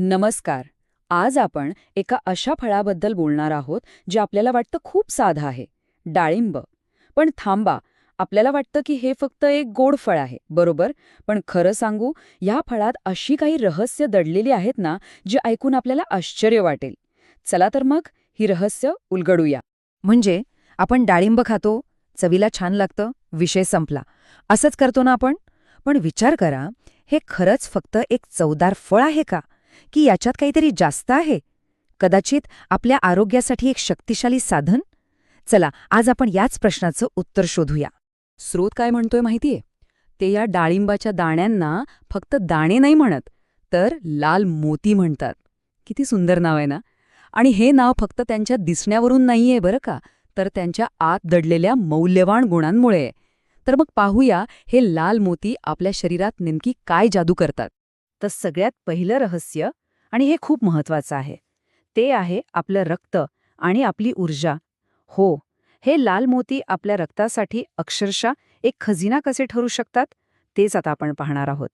नमस्कार. आज आपण एका अशा फळाबद्दल बोलणार आहोत जे आपल्याला वाटतं खूप साधं आहे डाळिंब. पण थांबा आपल्याला वाटतं की हे फक्त एक गोड फळ आहे बरोबर? पण खरं सांगू या फळात अशी काही रहस्य दडलेली आहेत ना जी ऐकून आपल्याला आश्चर्य वाटेल. चला तर मग ही रहस्य उलगडूया. म्हणजे आपण डाळिंब खातो चवीला छान लागतं विषय संपला. असंच करतो ना आपण? पण विचार करा हे खरंच फक्त एक चवदार फळ आहे का? की याच्यात काहीतरी जास्त आहे? कदाचित आपल्या आरोग्यासाठी एक शक्तिशाली साधन? चला आज आपण याच प्रश्नाचं उत्तर शोधूया. स्रोत काय म्हणतोय माहितीये? ते या डाळिंबाच्या दाण्यांना फक्त दाणे नाही म्हणत तर लाल मोती म्हणतात. किती सुंदर नाव आहे ना? आणि हे नाव फक्त त्यांच्या दिसण्यावरून नाहीये बरं का? तर त्यांच्या आत दडलेल्या मौल्यवान गुणांमुळे. तर मग पाहूया हे लाल मोती आपल्या शरीरात नेमकी काय जादू करतात. तर सगळ्यात पहिलं रहस्य आणि हे खूप महत्वाचं आहे. ते आहे आपलं रक्त आणि आपली ऊर्जा. हो हे लाल मोती आपल्या रक्तासाठी अक्षरशः एक खजिना कसे ठरू शकतात तेच आता आपण पाहणार आहोत.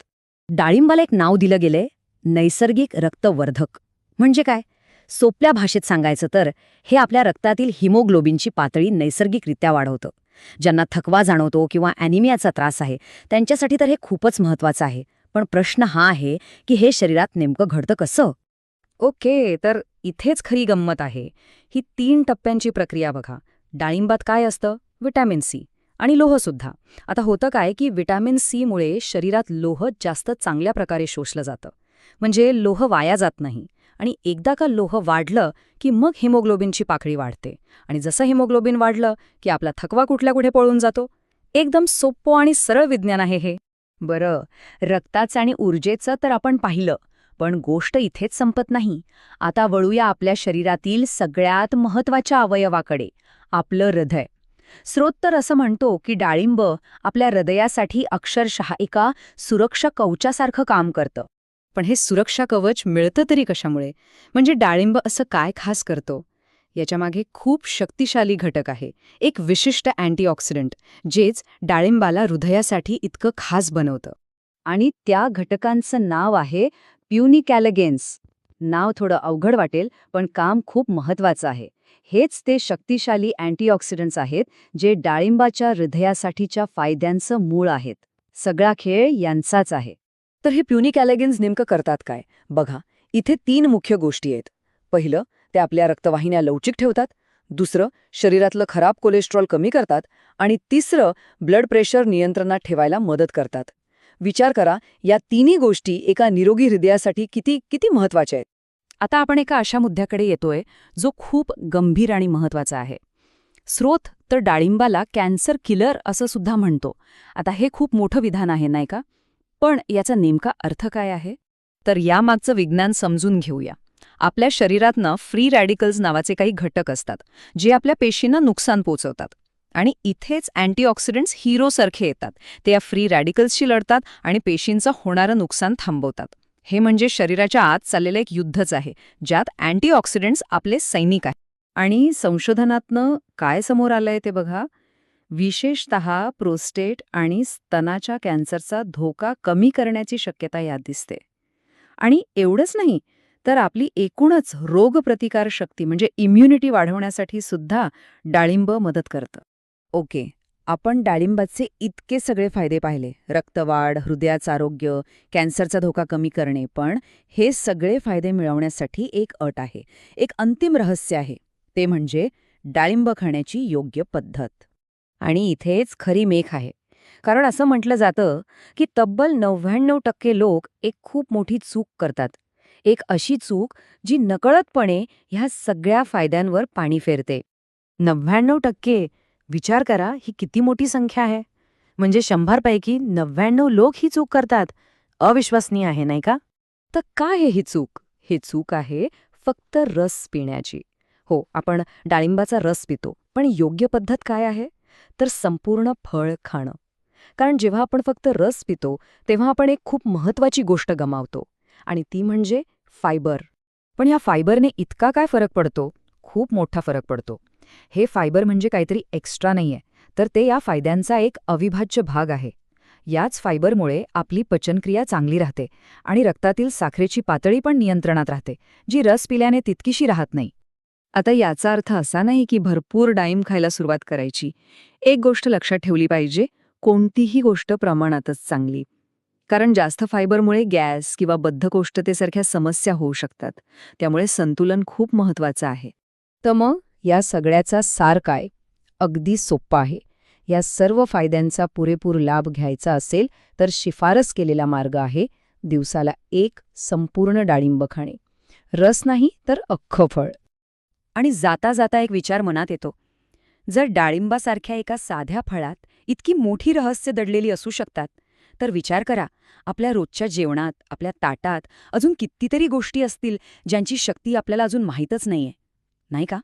डाळिंबाला एक नाव दिलं गेलंय नैसर्गिक रक्तवर्धक. म्हणजे काय? सोप्या भाषेत सांगायचं तर हे आपल्या रक्तातील हिमोग्लोबिनची पातळी नैसर्गिकरित्या वाढवतं. ज्यांना थकवा जाणवतो किंवा ॲनिमियाचा त्रास आहे त्यांच्यासाठी तर हे खूपच महत्वाचं आहे. पण प्रश्न हा आहे की हे शरीरात नेमकं घडतं कसं? ओके तर इथेच खरी गंमत आहे. ही तीन टप्प्यांची प्रक्रिया बघा. डाळिंबात काय असतं? Vitamin C. आणि लोहसुद्धा आता होतं काय की विटॅमिन सीमुळे शरीरात लोह जास्त चांगल्या प्रकारे शोषलं जातं. म्हणजे लोह वाया जात नाही. आणि एकदा का लोह वाढलं की मग हिमोग्लोबिनची पाकळी वाढते. आणि जसं हिमोग्लोबिन वाढलं की आपला थकवा कुठल्या कुठे पळून जातो? एकदम सोपं आणि सरळ विज्ञान आहे हे. बरं रक्ताचं आणि ऊर्जेचं तर आपण पाहिलं पण गोष्ट इथेच संपत नाही. आता वळूया आपल्या शरीरातील सगळ्यात महत्त्वाच्या अवयवाकडे आपलं हृदय. स्रोत तर असं म्हणतो की डाळिंब आपल्या हृदयासाठी अक्षरशः एका सुरक्षा कवचासारखं काम करतं. पण हे सुरक्षा कवच मिळतं तरी कशामुळे? म्हणजे डाळिंब असं काय खास करतो? याच्यामागे खूप शक्तिशाली घटक आहे. एक विशिष्ट अँटीऑक्सिडंट जेच डाळिंबाला हृदयासाठी इतकं खास बनवतं. आणि त्या घटकांचं नाव आहे प्युनिकॅलगेन्स. नाव थोडं अवघड वाटेल पण काम खूप महत्वाचं आहे. हेच ते शक्तिशाली अँटीऑक्सिडंट्स आहेत जे डाळिंबाच्या हृदयासाठीच्या फायद्यांचं मूळ आहेत. सगळा खेळ यांचाच आहे. तर हे प्युनिकॅलगेन्स नेमकं करतात काय? बघा इथे तीन मुख्य गोष्टी आहेत. पहिलं ते आपल्या रक्तवाहिन्या लवचिक ठेवतात दुसरं शरीरातलं खराब कोलेस्ट्रॉल कमी करतात आणि तिसरं ब्लड प्रेशर नियंत्रणात ठेवायला मदत करतात. विचार करा या तिन्ही गोष्टी एका निरोगी हृदयासाठी किती किती महत्त्वाच्या आहेत? आता आपण एका अशा मुद्द्याकडे येतोय जो खूप गंभीर आणि महत्त्वाचा आहे. स्रोत तर डाळिंबाला कॅन्सर किलर असं सुद्धा म्हणतो. आता हे खूप मोठं विधान आहे नाही का? पण याचा नेमका अर्थ काय आहे? तर यामागचं विज्ञान समजून घेऊया. आपल्या शरीरातनं फ्री रॅडिकल्स नावाचे काही घटक असतात जे आपल्या पेशींना नुकसान पोचवतात आणि इथेच अँटीऑक्सिडंट्स हिरोसारखे येतात. ते या फ्री रॅडिकल्सशी लढतात आणि पेशींचं होणारं नुकसान थांबवतात. हे म्हणजे शरीराच्या आत चाललेलं एक युद्धच आहे ज्यात अँटीऑक्सिडंट्स आपले सैनिक आहेत. आणि संशोधनातनं काय समोर आलंय ते बघा? विशेषत प्रोस्टेट आणि स्तनाच्या कॅन्सरचा धोका कमी करण्याची शक्यता यात दिसते. आणि एवढंच नाही तर आपली एकूणच रोगप्रतिकार शक्ती म्हणजे इम्युनिटी वाढवण्यासाठी सुद्धा डाळिंब मदत करतं. ओके आपण डाळिंबाचे इतके सगळे फायदे पाहिले. रक्तवाढ हृदयाचं आरोग्य कॅन्सरचा धोका कमी करणे पण हे सगळे फायदे मिळवण्यासाठी एक अट आहे. एक अंतिम रहस्य आहे. ते म्हणजे डाळिंब खाण्याची योग्य पद्धत. आणि इथेच खरी मेख आहे. कारण असं म्हटलं जातं की तब्बल नव्याण्णव टक्के लोक एक खूप मोठी चूक करतात. एक अशी चूक जी नकळतपणे ह्या सगळ्या फायद्यांवर पाणी फेरते. नव्याण्णव टक्के विचार करा ही किती मोठी संख्या आहे? म्हणजे शंभरपैकी नव्याण्णव लोक ही चूक करतात. अविश्वसनीय आहे नाही का? तर काय आहे ही चूक? ही चूक आहे फक्त रस पिण्याची. हो आपण डाळिंबाचा रस पितो पण योग्य पद्धत काय आहे? तर संपूर्ण फळ खाणं. कारण जेव्हा आपण फक्त रस पितो तेव्हा आपण एक खूप महत्वाची गोष्ट गमावतो. आणि ती म्हणजे फायबर. पण ह्या फायबरने इतका काय फरक पडतो? खूप मोठा फरक पडतो. हे फायबर म्हणजे काहीतरी एक्स्ट्रा नाहीये तर ते या फायद्यांचा एक अविभाज्य भाग आहे. याच फायबरमुळे आपली पचनक्रिया चांगली राहते आणि रक्तातील साखरेची पातळी पण नियंत्रणात राहते जी रस पिल्याने तितकीशी राहत नाही. आता याचा अर्थ असा नाही की भरपूर डाईम खायला सुरुवात करायची. एक गोष्ट लक्षात ठेवली पाहिजे कोणतीही गोष्ट प्रमाणातच चांगली. कारण जास्त फायबरमुळे गॅस किंवा बद्धकोष्ठतेसारख्या समस्या होऊ शकतात. त्यामुळे संतुलन खूप महत्वाचं आहे. तर मग या सगळ्याचा सार काय? अगदी सोप्पा आहे. या सर्व फायद्यांचा पुरेपूर लाभ घ्यायचा असेल तर शिफारस केलेला मार्ग आहे दिवसाला एक संपूर्ण डाळिंब खाणे. रस नाही तर अख्खं फळ. आणि जाता जाता एक विचार मनात येतो. जर डाळिंबासारख्या एका साध्या फळात इतकी मोठी रहस्य दडलेली असू शकतात तर विचार करा. आपल्या रोजच्या जेवणात आपल्या ताटात अजून कितीतरी गोष्टी असतील ज्यांची शक्ती आपल्याला अजून माहीतच नाहीये. नाही का?